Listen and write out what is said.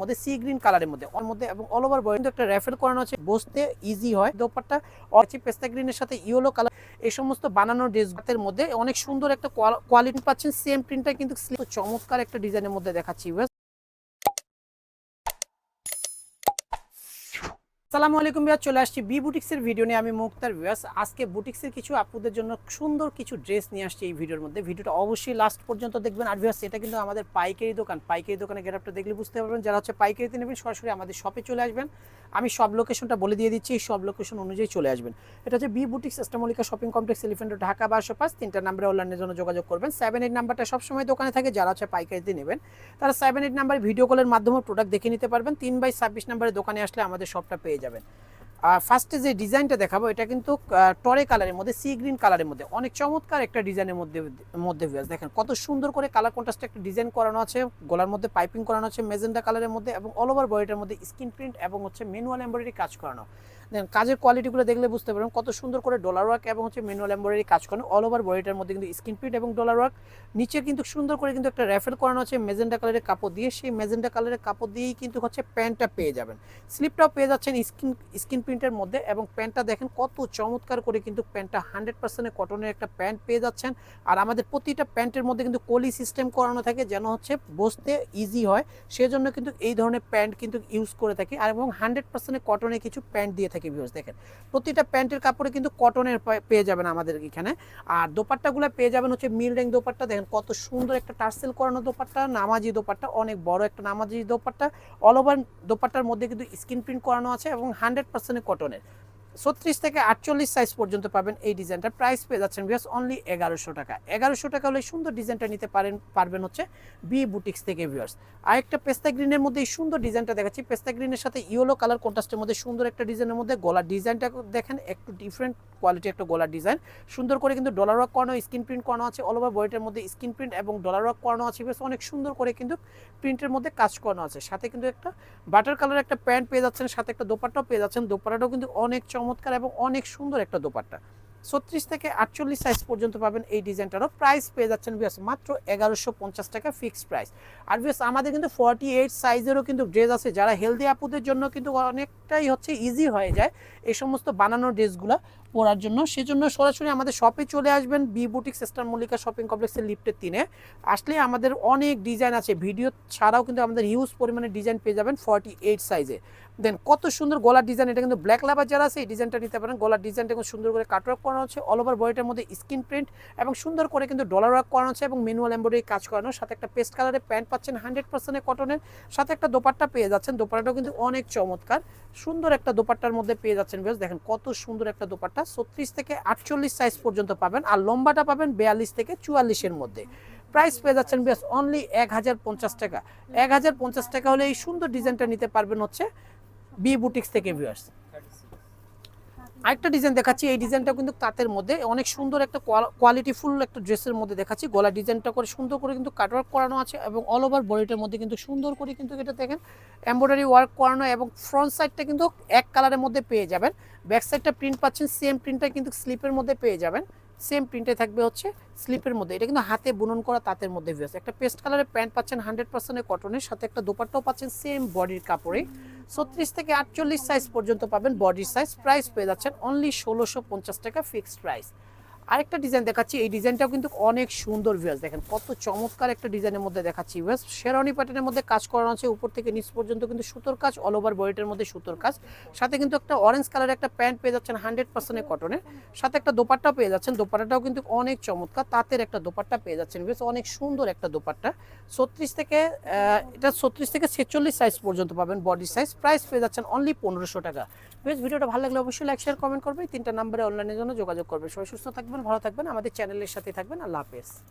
মধ্যে sea green কালারের মধ্যে। ওর মধ্যে এবং অল ওভার বডি একটা র্যাফেল করানো আছে। বসতে ইজি হয়। দোপাট্টা অচি পেস্তা গ্রিনের সাথে ইয়েলো কালার এই সমস্ত বানানো ড্রেসের মধ্যে অনেক সুন্দর একটা কোয়ালিটি পাচ্ছেন। সেম প্রিন্টটা কিন্তু চমৎকার একটা ডিজাইনের মধ্যে দেখাচ্ছি ভিউয়ার্স সালামু আলাইকুম ভিউয়ার চলে আসছি বি বুটিক্সের ভিডিও নিয়ে। আমি মুক্তার ভিউয়ার্স আজকে বুটিক্সের কিছু আপুদের জন্য সুন্দর কিছু ড্রেস নিয়ে আসছি এই ভিডিওর মধ্যে। ভিডিওটা অবশ্যই লাস্ট পর্যন্ত দেখবেন। আর ভিউয়ার্স এটা কিন্তু আমাদের পাইকারি দোকান। পাইকারি দোকানে গেটআপটা দেখলে বুঝতে পারবেন। যারা হচ্ছে পাইকারিতে নেবেন, সরাসরি আমাদের শপে চলে আসবেন। আমি সব লোকেশনটা বলে দিয়ে দিচ্ছি। এই সব লোকেশন অনুযায়ী চলে আসবেন। এটা হচ্ছে বি বুটিক্স অ্যাস্টামলিকা শপিং কমপ্লেক্স এলিফেন্ট ঢাকা বারোশো পাঁচ। তিনটা নাম্বারে অনলাইনের জন্য যোগাযোগ করবেন। সেভেন এইট নাম্বারটা সবসময় দোকানে থাকে। যারা হচ্ছে পাইকারিতে নেবেন, তারা সেভেন এইট নাম্বার ভিডিও কলের মাধ্যমে প্রোডাক্ট দেখে নিতে পারবেন। তিন বাই ছাব্বিশ নাম্বারে দোকানে আসলে আমাদের শপটা পেয়ে যাবেন। আর ফার্স্টে যে ডিজাইনটা দেখাবো, এটা কিন্তু টরে কালারের মধ্যে সি গ্রিন কালারের মধ্যে, অনেক চমৎকার একটা ডিজাইনের মধ্যে মধ্যে viewers দেখেন, কত সুন্দর করে কালার কন্ট্রাস্টে একটা ডিজাইন করানো আছে, গলার মধ্যে পাইপিং করানো আছে মেজেন্ডা কালারের মধ্যে এবং অল ওভার বডিটার মধ্যে স্ক্রিন প্রিন্ট এবং হচ্ছে ম্যানুয়াল এমব্রয়ডারি কাজ করানো। দেখেন কাজের কোয়ালিটিগুলো দেখলে বুঝতে পারবেন কত সুন্দর করে ডলার ওয়ার্ক এবং হচ্ছে ম্যানুয়াল এমব্রয়ডারি কাজ করেন অল ওভার বডিটার মধ্যে কিন্তু স্কিন প্রিন্ট এবং ডলার ওয়ার্ক নিচে কিন্তু সুন্দর করে কিন্তু একটা র্যাফেল করানো আছে মেজেন্ডা কালারের কাপড় দিয়ে, সেই মেজেন্ডা কালারের কাপড় দিয়েই কিন্তু হচ্ছে প্যান্টটা পেয়ে যাবেন। স্লিপটাও পেয়ে যাচ্ছেন স্কিন স্কিন প্রিন্টের মধ্যে এবং প্যান্টটা দেখেন কত চমৎকার করে কিন্তু প্যান্টটা হান্ড্রেড পার্সেন্টের কটনের একটা প্যান্ট পেয়ে যাচ্ছেন। আর আমাদের প্রতিটা প্যান্টের মধ্যে কিন্তু কলি সিস্টেম করানো থাকে যেন হচ্ছে বসতে ইজি হয়, সেজন্য কিন্তু এই ধরনের প্যান্ট কিন্তু ইউজ করে থাকি। আর এবং হান্ড্রেড পার্সেন্টের কটনের কিছু প্যান্ট দিয়ে থাকি। ভিউজ দেখেন। প্রতিটা প্যান্টের কাপড়ে কিন্তু কটনের পেয়ে যাবেন আমাদের এখানে। আর দোপাট্টাগুলো পেয়ে যাবেন হচ্ছে মিল রেং দোপাট্টা। দেখেন কত সুন্দর একটা টার্সেল করানো দোপাট্টা, নামাজি দোপাট্টা, অনেক বড় একটা নামাজি দোপাট্টা। অল ওভার দোপাট্টার মধ্যে কিন্তু স্ক্রিন প্রিন্ট করানো আছে এবং হান্ড্রেড পার্সেন্ট কটনের ছত্রিশ থেকে আটচল্লিশ সাইজ পর্যন্ত পাবেন এই ডিজাইনটার প্রাইস পেয়ে যাচ্ছেন বিয়াস অনলি এগারোশো টাকা। এগারোশো টাকা হলে সুন্দর ডিজাইনটা নিতে পারেন, পারবেন হচ্ছে বি বুটিক্স থেকে ভিউয়ার্স আরেকটা পেস্তা গ্রিনের মধ্যে এই সুন্দর ডিজাইনটা দেখাচ্ছি। পেস্তা গ্রিনের সাথে ইয়েলো কালার কন্ট্রাস্টের মধ্যে সুন্দর একটা ডিজাইনের মধ্যে গলার ডিজাইনটা দেখেন, একটু ডিফারেন্ট কোয়ালিটি একটা গলার ডিজাইন। সুন্দর করে কিন্তু ডলার ওয়ার্ক করানো স্ক্রিন প্রিন্ট করানো আছে অল ওভার বডিটার মধ্যে স্ক্রিন প্রিন্ট এবং ডলার ওয়ার্ক করানো আছে বেশ অনেক সুন্দর করে কিন্তু প্রিন্টের মধ্যে কাজ করানো আছে। সাথে কিন্তু একটা বাটার কালার একটা প্যান্ট পেয়ে যাচ্ছেন, সাথে একটা দোপাট্টাও পেয়ে যাচ্ছেন। দোপাট্টাটাও কিন্তু অনেক চমৎকার এবং অনেক সুন্দর একটা দোপাট্টা। ছত্রিশ থেকে আটচল্লিশ সাইজ পর্যন্ত পাবেন এই ডিজাইনটারও। প্রাইস পেয়ে যাচ্ছেন বিএস মাত্র এগারোশো পঞ্চাশ টাকা ফিক্সড প্রাইস আর বিয়াস আমাদের কিন্তু ফর্টি এইট সাইজেরও কিন্তু ড্রেস আছে। যারা হেলদি আপুদের জন্য কিন্তু অনেকটাই হচ্ছে ইজি হয়ে যায় এই সমস্ত বানানোর ড্রেসগুলো পরার জন্য। সেজন্য সরাসরি আমাদের শপে চলে আসবেন। B boutique sister Mallika shopping কমপ্লেক্সের লিফটের তিনে আসলে আমাদের অনেক ডিজাইন আছে। ভিডিও ছাড়াও কিন্তু আমাদের হিউজ পরিমাণে ডিজাইন পেয়ে যাবেন ফর্টি এইট সাইজে দেন কত সুন্দর গলার ডিজাইন এটা কিন্তু ব্ল্যাক লাভার যারা আছে, এই ডিজাইনটা নিতে পারেন। গলার ডিজাইনটা কিন্তু সুন্দর করে কাটওয়ার্ক করানো হচ্ছে। অল ওভার বডিটার মধ্যে স্কিন প্রিন্ট এবং সুন্দর করে কিন্তু ডলার ওয়ার্ক করানো হচ্ছে এবং ম্যানুয়াল এমব্রয়ডারি কাজ করানো। সাথে একটা পেস্ট কালারের প্যান্ট পাচ্ছেন হান্ড্রেড পার্সেন্টের কটনের সাথে একটা দোপাট্টা পেয়ে যাচ্ছেন। দোপাট্টাটাও কিন্তু অনেক চমৎকার। সুন্দর একটা দোপাট্টার মধ্যে পেয়ে যাচ্ছেন বেশ দেখেন কত সুন্দর একটা দোপাট্টা। ছত্রিশ থেকে আটচল্লিশ সাইজ পর্যন্ত পাবেন আর লম্বাটা পাবেন বিয়াল্লিশ থেকে চুয়াল্লিশের মধ্যে। প্রাইস পেয়ে যাচ্ছেন বেশ অনলি এক হাজার পঞ্চাশ টাকা। এক হাজার পঞ্চাশ টাকা হলে এই সুন্দর ডিজাইনটা নিতে পারবেন হচ্ছে বি বুটিক্স থেকে ভিউয়ার্স আরেকটা ডিজাইন দেখাচ্ছি, এই ডিজাইনটা কিন্তু তাঁতের মধ্যে, অনেক সুন্দর একটা কোয়ালিটি ফুল একটা ড্রেসের মধ্যে দেখাচ্ছি। গলা ডিজাইনটা করে সুন্দর করে কিন্তু কাটওয়ার্ক করানো আছে এবং অল ওভার বডিটার মধ্যে কিন্তু সুন্দর করে কিন্তু এটা দেখেন এমব্রয়ডারি ওয়ার্ক করানো এবং ফ্রন্ট সাইডটা কিন্তু এক কালারের মধ্যে পেয়ে যাবেন। ব্যাক সাইডটা প্রিন্ট পাচ্ছেন সেম প্রিন্টটা কিন্তু স্লিপের মধ্যে পেয়ে যাবেন। সেম প্রিন্টে থাকবে হচ্ছে স্লিপের মধ্যে। এটা কিন্তু হাতে বুনন করা তাঁতের মধ্যে ভিউস একটা পেস্ট কালারের প্যান্ট পাচ্ছেন হান্ড্রেড পার্সেন্টের কটনের সাথে একটা দোপাট্টাও পাচ্ছেন সেম বডির কাপড়ে। ছত্রিশ থেকে আটচল্লিশ সাইজ পর্যন্ত পাবেন বডির সাইজ প্রাইস পেয়ে যাচ্ছেন অনলি ষোলোশো পঞ্চাশ টাকা ফিক্সড প্রাইস আরেকটা ডিজাইন দেখাচ্ছি। এই ডিজাইনটাও কিন্তু অনেক সুন্দর ভিউয়ার্স দেখেন, কত চমৎকার একটা ডিজাইনের মধ্যে দেখাচ্ছি ভিউয়ার্স শেরওয়ানি প্যাটার্নের মধ্যে কাজ করানো আছে। উপর থেকে নিচ পর্যন্ত কিন্তু সুতোর কাজ অল ওভার বডিটার মধ্যে সুতোর কাজ। সাথে কিন্তু একটা অরেঞ্জ কালারের একটা প্যান্ট পেয়ে যাচ্ছেন হান্ড্রেড পার্সেন্টের কটনের সাথে একটা দোপাট্টা পেয়ে যাচ্ছেন। দোপাট্টাটাও কিন্তু অনেক চমৎকার। তাঁতের একটা দোপাট্টা পেয়ে যাচ্ছেন বেশ অনেক সুন্দর একটা দোপাট্টা। ছত্রিশ থেকে এটা ছত্রিশ থেকে ছেচল্লিশ সাইজ পর্যন্ত পাবেন বডি সাইজ প্রাইস পেয়ে যাচ্ছেন অনলি পনেরোশো টাকা। বেশ ভিডিওটা ভালো লাগলে অবশ্যই লাইক শেয়ার কমেন্ট করবে। তিনটা নাম্বারে অনলাইনের জন্য যোগাযোগ করবে। সবাই সুস্থ থাকবেন ভালো থাকবেন আমাদের চ্যানেলের সাথে থাকবেন আল্লাহ হাফেজ।